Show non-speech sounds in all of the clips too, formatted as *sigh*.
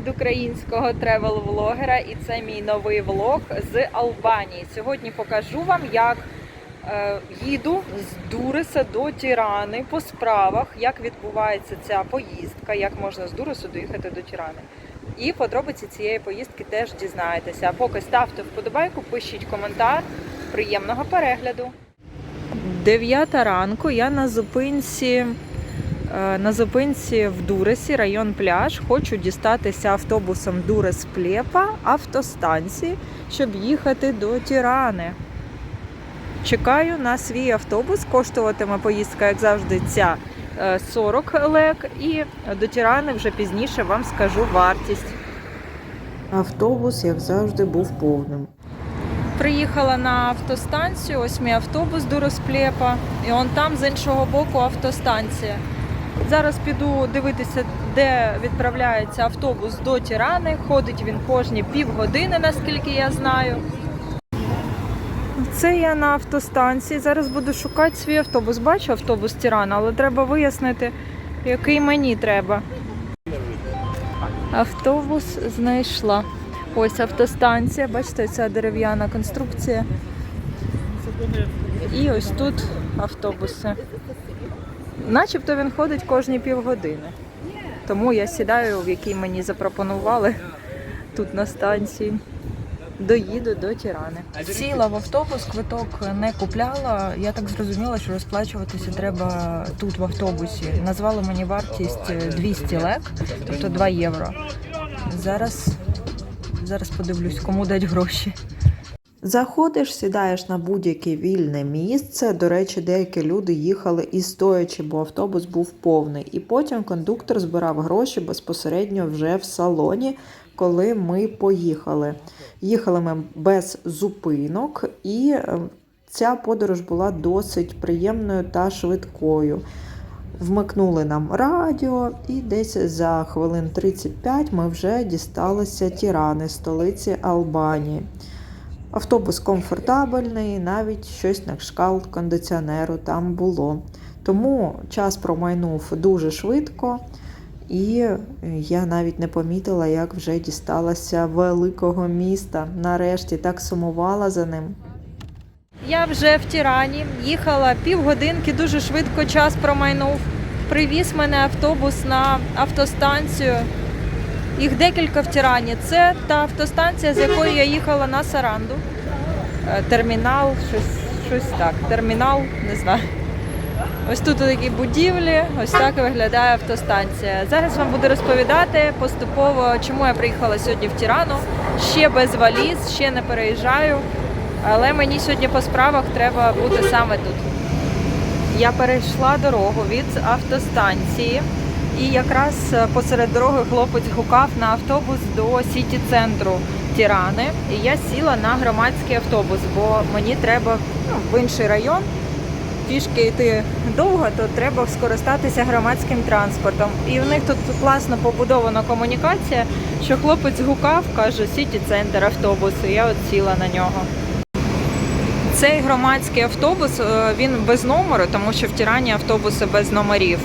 від українського тревел-влогера, і це мій новий влог з Албанії. Сьогодні покажу вам, як е, їду з Дуриса до Тірани по справах, як відбувається ця поїздка, як можна з Дурису доїхати до Тірани. І подробиці цієї поїздки теж дізнаєтеся. А поки ставте вподобайку, пишіть коментар. Приємного перегляду. Дев'ята ранку я на зупинці. Е, На зупинці в Дуресі, район пляж, хочу дістатися автобусом Дурес Плєпа автостанції, щоб їхати до Тірани. Чекаю на свій автобус. Коштуватиме поїздка, як завжди, ця е, 40 лек. І до Тірани вже пізніше вам скажу вартість. Автобус, як завжди, був повним. Приїхала на автостанцію, ось мій автобус до Розплєпа, і он там з іншого боку автостанція. Зараз піду дивитися, де відправляється автобус до Тірани. Ходить він кожні півгодини, наскільки я знаю. Це я на автостанції. Зараз буду шукати свій автобус. Бачу автобус Тірана, але треба вияснити, який мені треба. Автобус знайшла. Ось автостанція, бачите, ця дерев'яна конструкція. І ось тут автобуси. Начебто він ходить кожні півгодини. Тому я сідаю, в який мені запропонували тут на станції. Доїду до Тірани. Сіла в автобус, квиток не купляла. Я так зрозуміла, що розплачуватися треба тут в автобусі. Назвали мені вартість 200 лек, тобто 2 євро. Зараз, зараз подивлюсь, кому дать гроші. Заходиш, сідаєш на будь-яке вільне місце. До речі, деякі люди їхали і стоячи, бо автобус був повний. І потім кондуктор збирав гроші безпосередньо вже в салоні, коли ми поїхали. Їхали ми без зупинок, і е, ця подорож була досить приємною та швидкою. Вмикнули нам радіо, і десь за хвилин 35 ми вже дісталися Тірани, столиці Албанії. Автобус комфортабельний, навіть щось на кшталт кондиціонеру там було. Тому час промайнув дуже швидко, і я навіть не помітила, як вже дісталася великого міста. Нарешті так сумувала за ним. Я вже в Тірані, їхала півгодинки, дуже швидко час промайнув. Привіз мене автобус на автостанцію. Їх декілька в Тірані. Це та автостанція, з якої я їхала на Саранду. Е, Термінал, щось, щось так. Термінал, не знаю. Ось тут такі будівлі, ось так виглядає автостанція. Зараз вам буду розповідати поступово, чому я приїхала сьогодні в Тірану. Ще без валіз, ще не переїжджаю. Але мені сьогодні по справах треба бути саме тут. Я перейшла дорогу від автостанції, і якраз е, посеред дороги хлопець гукав на автобус до сіті-центру Тірани. І я сіла на громадський автобус, бо мені треба ну, в інший район. Пішки йти довго, то треба скористатися громадським транспортом. І в них тут класно побудована комунікація, що хлопець гукав, каже, сіті-центр автобус, і я от сіла на нього. Цей громадський автобус е, він без номеру, тому що в Тірані автобуси без номерів.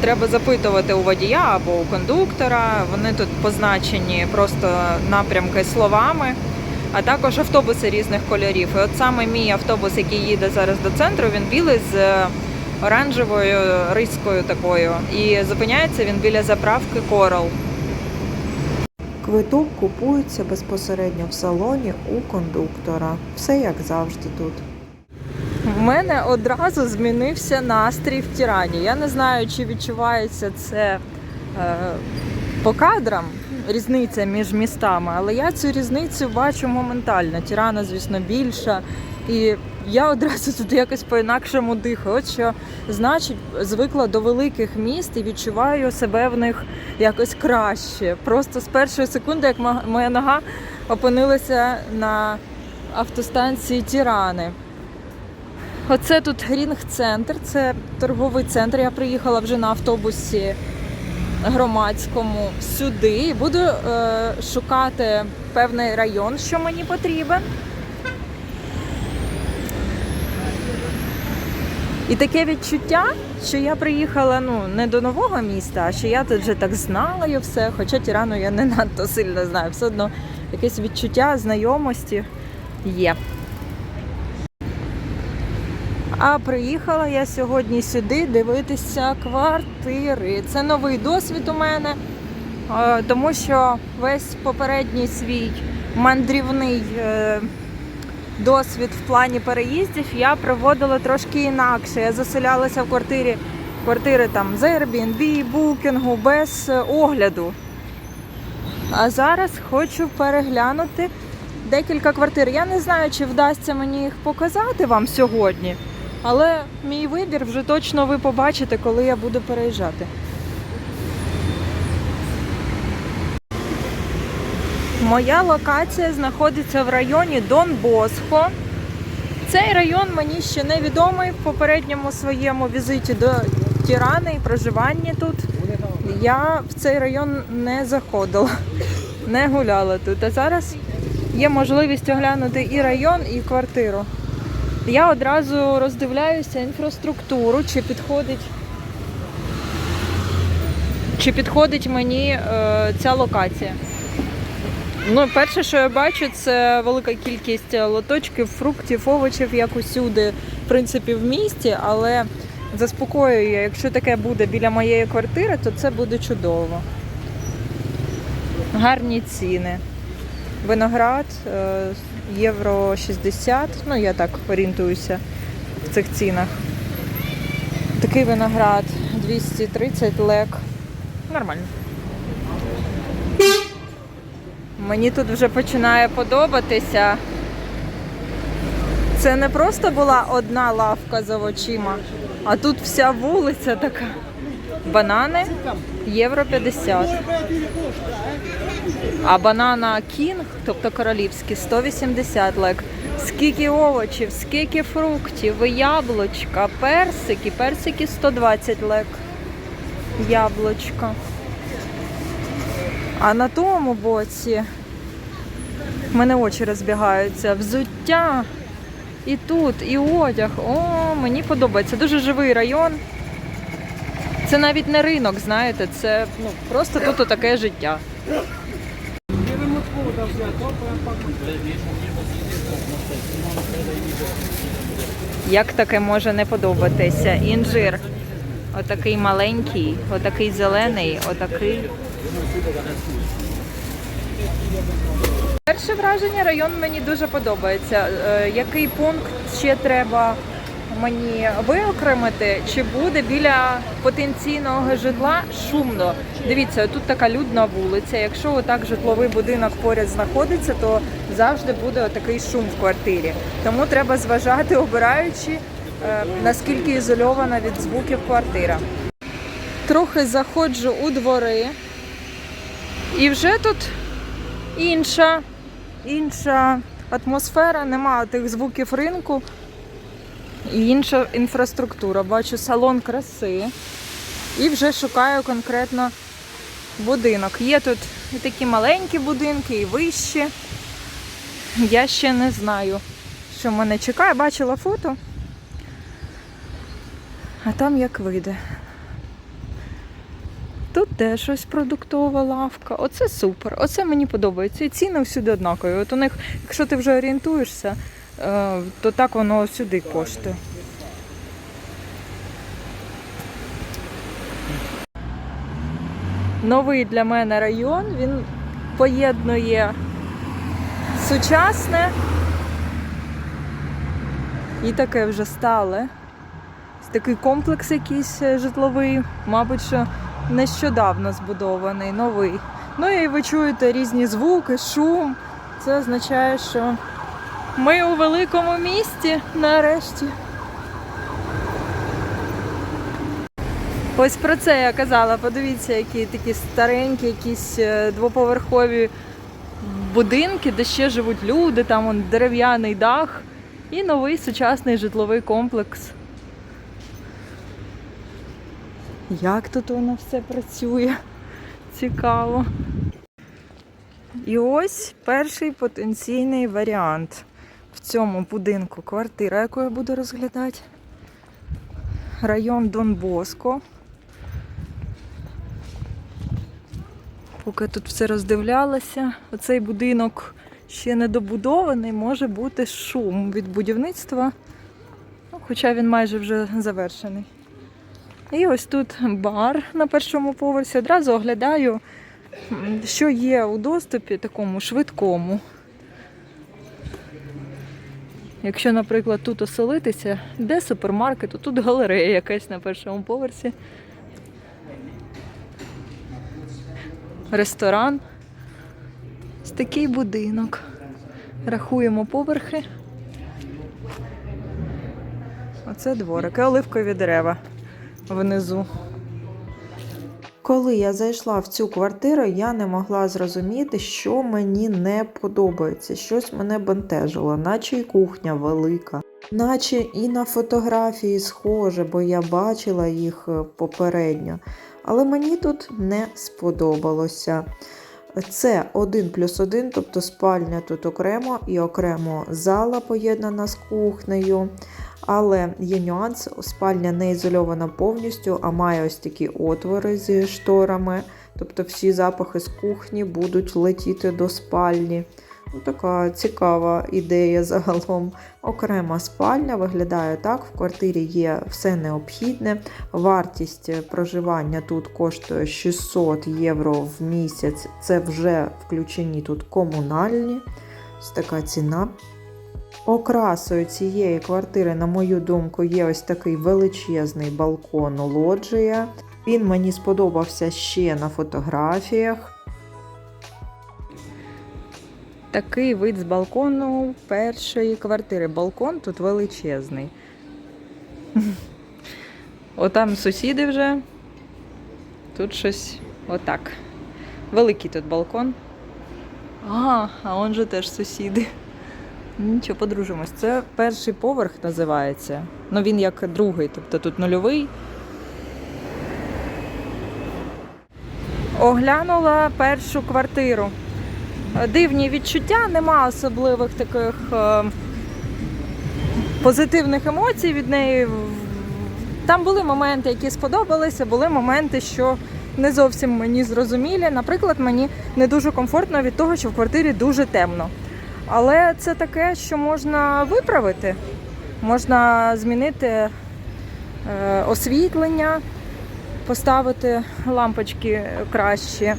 Треба запитувати у водія або у кондуктора. Вони тут позначені просто напрямки словами, а також автобуси різних кольорів. І от саме мій автобус, який їде зараз до центру, він білий з оранжевою рискою такою. І зупиняється він біля заправки Корал. Квиток купується безпосередньо в салоні у кондуктора. Все як завжди тут. В мене одразу змінився настрій в Тірані. Я не знаю, чи відчувається це е, по кадрам, різниця між містами, але я цю різницю бачу моментально. Тірана, звісно, більша. І я одразу тут якось по-інакшому дихаю. От що значить, звикла до великих міст і відчуваю себе в них якось краще. Просто з першої секунди, як моя нога опинилася на автостанції Тірани. Оце тут рінг-центр, це торговий центр. Я приїхала вже на автобусі громадському сюди буду е, шукати певний район, що мені потрібен. І таке відчуття, що я приїхала ну, не до нового міста, а що я тут вже так знала і все. Хоча Тірану я не надто сильно знаю. Все одно якесь відчуття знайомості є. А приїхала я сьогодні сюди дивитися квартири. Це новий досвід у мене, е, тому що весь попередній свій мандрівний е, досвід в плані переїздів я проводила трошки інакше. Я заселялася в квартирі, квартири там з Airbnb, букінгу, без е, огляду. А зараз хочу переглянути декілька квартир. Я не знаю, чи вдасться мені їх показати вам сьогодні, але мій вибір вже точно ви побачите, коли я буду переїжджати. Моя локація знаходиться в районі Дон Босхо. Цей район мені ще не відомий в попередньому своєму візиті до Тірани і проживанні тут. Я в цей район не заходила, не гуляла тут. А зараз є можливість оглянути і район, і квартиру. Я одразу роздивляюся інфраструктуру, чи підходить, чи підходить мені е, ця локація. Ну, перше, що я бачу, це велика кількість лоточків, фруктів, овочів, як усюди, в принципі, в місті, але заспокоюю, якщо таке буде біля моєї квартири, то це буде чудово. Гарні ціни. Виноград е, євро 60, ну я так орієнтуюся в цих цінах. Такий виноград 230 лек. Нормально. Мені тут вже починає подобатися. Це не просто була одна лавка за очима, а тут вся вулиця така. Банани євро 50. А банана кінг, тобто королівський, 180 лек. Скільки овочів, скільки фруктів, яблучка, персики, персики 120 лек. Яблучко. А на тому боці в мене очі розбігаються. Взуття. І тут, і одяг. О, мені подобається. Дуже живий район. Це навіть не ринок, знаєте, це ну, просто тут таке життя. Як таке може не подобатися? Інжир. Отакий маленький, отакий зелений, отакий. Перше враження район мені дуже подобається. Е, Який пункт ще треба мені виокремити? Чи буде біля потенційного житла шумно? Дивіться, тут така людна вулиця. Якщо отак житловий будинок поряд знаходиться, то завжди буде отакий шум в квартирі. Тому треба зважати, обираючи, е, наскільки ізольована від звуків квартира. Трохи заходжу у двори, і вже тут інша, інша атмосфера, немає тих звуків ринку і інша інфраструктура. Бачу салон краси і вже шукаю конкретно будинок. Є тут і такі маленькі будинки, і вищі. Я ще не знаю, що мене чекає. Бачила фото, а там як вийде. Тут теж ось продуктова лавка. Оце супер. Оце мені подобається. І ціни всюди однакові. От у них, якщо ти вже орієнтуєшся, то так воно сюди коштує. Новий для мене район, він поєднує сучасне і таке вже стале. Такий комплекс якийсь е, житловий, мабуть, що нещодавно збудований, новий. Ну і ви чуєте різні звуки, шум. Це означає, що ми у великому місті нарешті. Ось про це я казала. Подивіться, які такі старенькі, якісь е, двоповерхові будинки, де ще живуть люди, там он дерев'яний дах і новий сучасний житловий комплекс. Як тут воно все працює? Цікаво. І ось перший потенційний варіант цьому будинку. Квартира, яку я буду розглядати. район Дон Боско. Поки тут все роздивлялася, оцей будинок ще не добудований, може бути шум від будівництва, ну, хоча він майже вже завершений. І ось тут бар на першому поверсі. Одразу оглядаю, що є у доступі такому швидкому. Якщо, наприклад, тут оселитися, де супермаркет, то тут галерея якась на першому поверсі. Ресторан. Ось такий будинок. Рахуємо поверхи. Оце дворик. І оливкові дерева внизу. Коли я зайшла в цю квартиру, я не могла зрозуміти, що мені не подобається. Щось мене бентежило, наче й кухня велика, наче і на фотографії схоже, бо я бачила їх е, попередньо. Але мені тут не сподобалося. Це 1 плюс 1, тобто спальня тут окремо і окремо зала поєднана з кухнею. Але є нюанс, спальня не ізольована повністю, а має ось такі отвори зі шторами. Тобто всі запахи з кухні будуть летіти до спальні. Ну, така цікава ідея загалом. Окрема спальня виглядає так. В квартирі є все необхідне. Вартість проживання тут коштує 600 євро в місяць. Це вже включені тут комунальні. Ось така ціна. Окрасою цієї квартири, на мою думку, є ось такий величезний балкон лоджія. Він мені сподобався ще на фотографіях. Такий вид з балкону першої квартири. Балкон тут величезний. *laughs* Отам сусіди вже. Тут щось отак. Великий тут балкон. А, а он же теж сусіди. Нічого, подружимось. Це перший поверх називається. Ну він як другий, тобто тут нульовий. Оглянула першу квартиру. Дивні відчуття, нема особливих таких е, позитивних емоцій від неї. Там були моменти, які сподобалися, були моменти, що не зовсім мені зрозумілі. Наприклад, мені не дуже комфортно від того, що в квартирі дуже темно. Але це таке, що можна виправити. Можна змінити е, освітлення, поставити лампочки краще.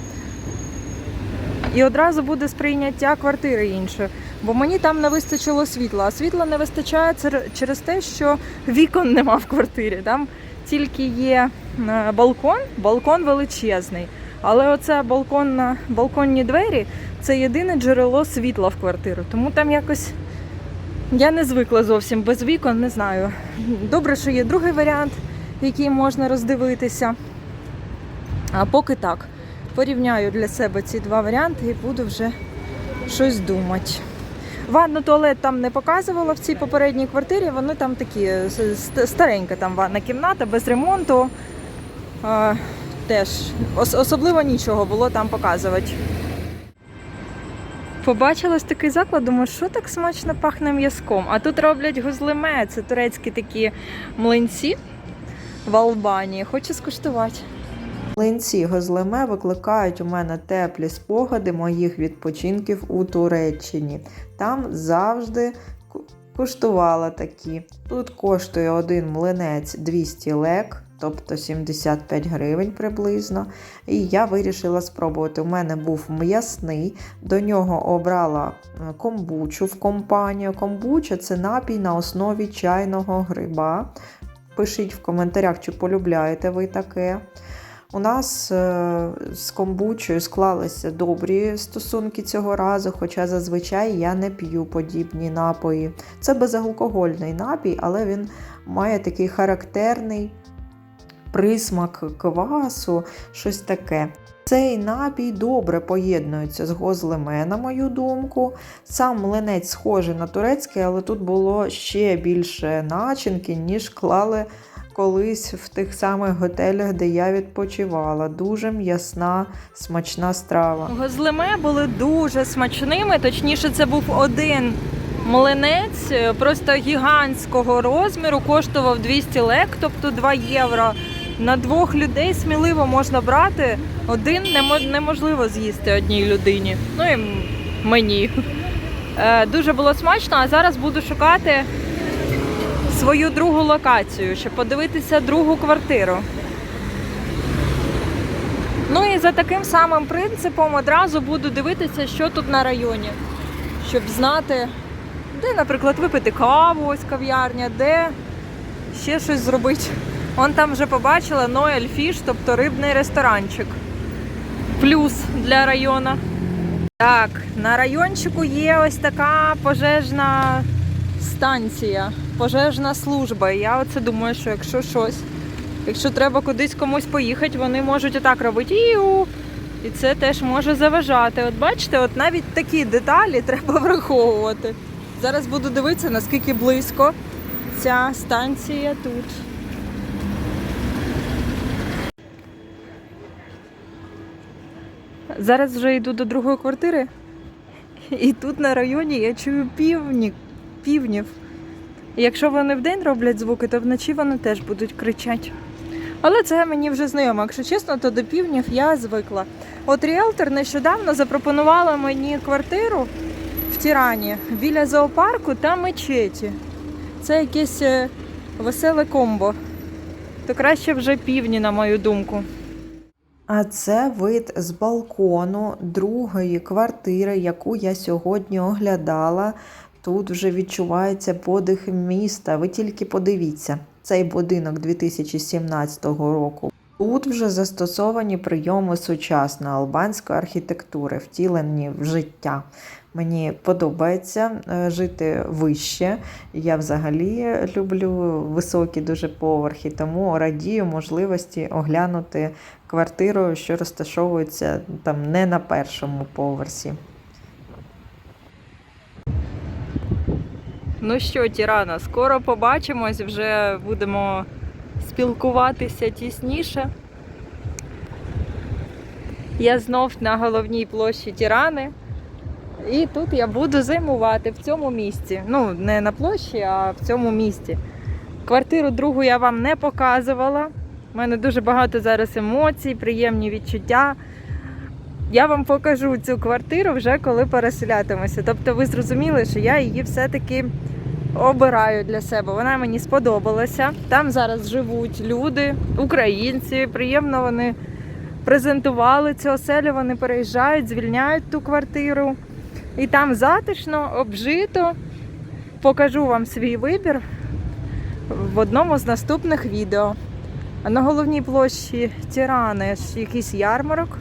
І одразу буде сприйняття квартири інше. Бо мені там не вистачило світла. А світла не вистачає через те, що вікон нема в квартирі. Там тільки є е, балкон, балкон величезний. Але оце балкон балконні двері це єдине джерело світла в квартиру. Тому там якось я не звикла зовсім без вікон, не знаю. Добре, що є другий варіант, який можна роздивитися. А поки так. Порівняю для себе ці два варіанти і буду вже щось думати. Ванну туалет там не показувала в цій попередній квартирі. Вони там такі е, старенька там ванна кімната без ремонту. Е, теж ос- особливо нічого було там показувати. Побачила ось такий заклад, думаю, що так смачно пахне м'язком. А тут роблять гузлеме, це турецькі такі млинці в Албанії. Хочу скуштувати. Млинці гозлеме викликають у мене теплі спогади моїх відпочинків у Туреччині. Там завжди куштувала такі. Тут коштує один млинець 200 лек, тобто 75 гривень приблизно. І я вирішила спробувати. У мене був м'ясний, до нього обрала е, комбучу в компанію. Комбуча це напій на основі чайного гриба. Пишіть в коментарях, чи полюбляєте ви таке. У нас е, з комбучою склалися добрі стосунки цього разу, хоча зазвичай я не п'ю подібні напої. Це безалкогольний напій, але він має такий характерний присмак квасу, щось таке. Цей напій добре поєднується з гозлеме, на мою думку. Сам млинець схожий на турецький, але тут було ще більше начинки, ніж клали колись в тих самих готелях, де я відпочивала. Дуже м'ясна, смачна страва. Гозлеме були дуже смачними, точніше, це був один Млинець е, просто гігантського розміру коштував 200 лек, тобто 2 євро. На двох людей сміливо можна брати. Один немо- неможливо з'їсти одній людині. Ну і мені. Е, Дуже було смачно, а зараз буду шукати свою другу локацію, щоб подивитися другу квартиру. Ну і за таким самим принципом одразу буду дивитися, що тут на районі, щоб знати, де, наприклад, випити каву, ось кав'ярня, де ще щось зробити. Вон там вже побачила Ноель Фіш, тобто рибний ресторанчик. Плюс для району. Так, на райончику є ось така пожежна станція, пожежна служба. І я оце думаю, що якщо щось, якщо треба кудись комусь поїхати, вони можуть отак робити. Іу! І це теж може заважати. От бачите, от навіть такі деталі *laughs* треба враховувати. Зараз буду дивитися, наскільки близько ця станція тут. Зараз вже йду до другої квартири. І тут на районі я чую півні, півнів. Якщо вони вдень роблять звуки, то вночі вони теж будуть кричати. Але це мені вже знайомо. Якщо чесно, то до півнів я звикла. От ріелтор нещодавно запропонувала мені квартиру в Тірані біля зоопарку та мечеті. Це якесь е, веселе комбо. То краще вже півні, на мою думку. А це вид з балкону другої квартири, яку я сьогодні оглядала. Тут вже відчувається подих міста. Ви тільки подивіться, цей будинок 2017 року. Тут вже застосовані прийоми сучасної албанської архітектури, втілені в життя. Мені подобається е, жити вище. Я взагалі люблю високі дуже поверхи, тому радію можливості оглянути квартиру, що розташовується там не на першому поверсі. Ну що, Тірана, скоро побачимось, вже будемо спілкуватися тісніше. Я знов на головній площі Тірани. І тут я буду зимувати в цьому місці. Ну, не на площі, а в цьому місті. Квартиру другу я вам не показувала. У мене дуже багато зараз емоцій, приємні відчуття. Я вам покажу цю квартиру вже коли переселятимуся. Тобто ви зрозуміли, що я її все-таки обираю для себе. Вона мені сподобалася. Там зараз живуть люди, українці. Приємно вони презентували цю оселю, вони переїжджають, звільняють ту квартиру. І там затишно, обжито. Покажу вам свій вибір в одному з наступних відео. На головній площі Тірани якийсь ярмарок.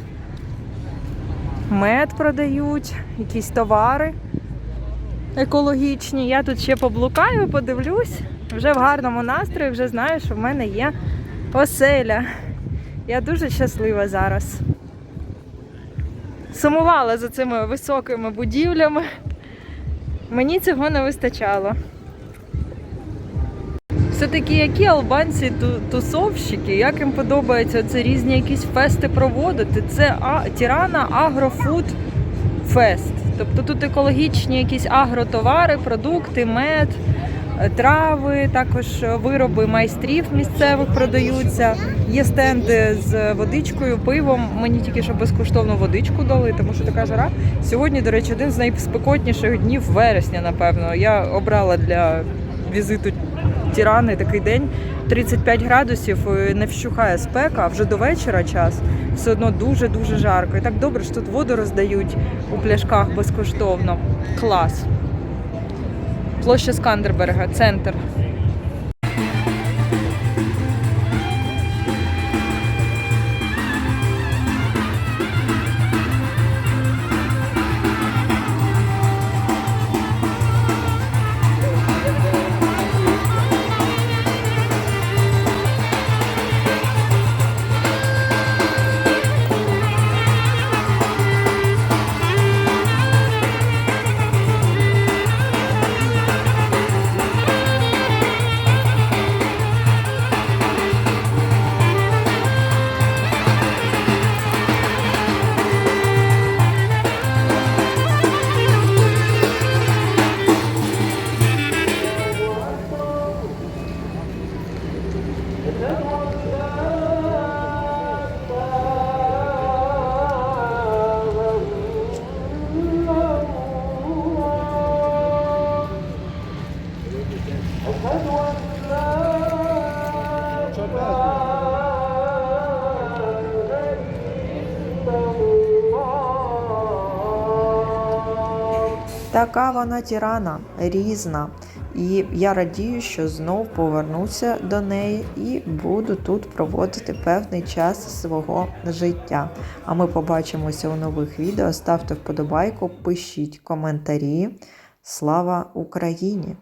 Мед продають, якісь товари екологічні. Я тут ще поблукаю, подивлюсь. Вже в гарному настрої, вже знаю, що в мене є оселя. Я дуже щаслива зараз. Сумувала за цими високими будівлями. Мені цього не вистачало. Все-таки які албанці тусовщики, як їм подобається це різні якісь фести проводити. Це а, Тірана Агрофуд Фест. Тобто тут екологічні якісь агротовари, продукти, мед, трави, також вироби майстрів місцевих продаються. Є стенди з водичкою, пивом. Мені тільки що безкоштовно водичку дали, тому що така жара. Сьогодні, до речі, один з найспекотніших днів вересня, напевно. Я обрала для візиту Тірани такий день. 35 градусів, і не вщухає спека, а вже до вечора час все одно дуже-дуже жарко. І так добре, що тут воду роздають у пляшках безкоштовно. Клас. Площа Скандерберга, центр. Така вона тірана, різна. І я радію, що знов повернуся до неї і буду тут проводити певний час свого життя. А ми побачимося у нових відео. Ставте вподобайку, пишіть коментарі. Слава Україні!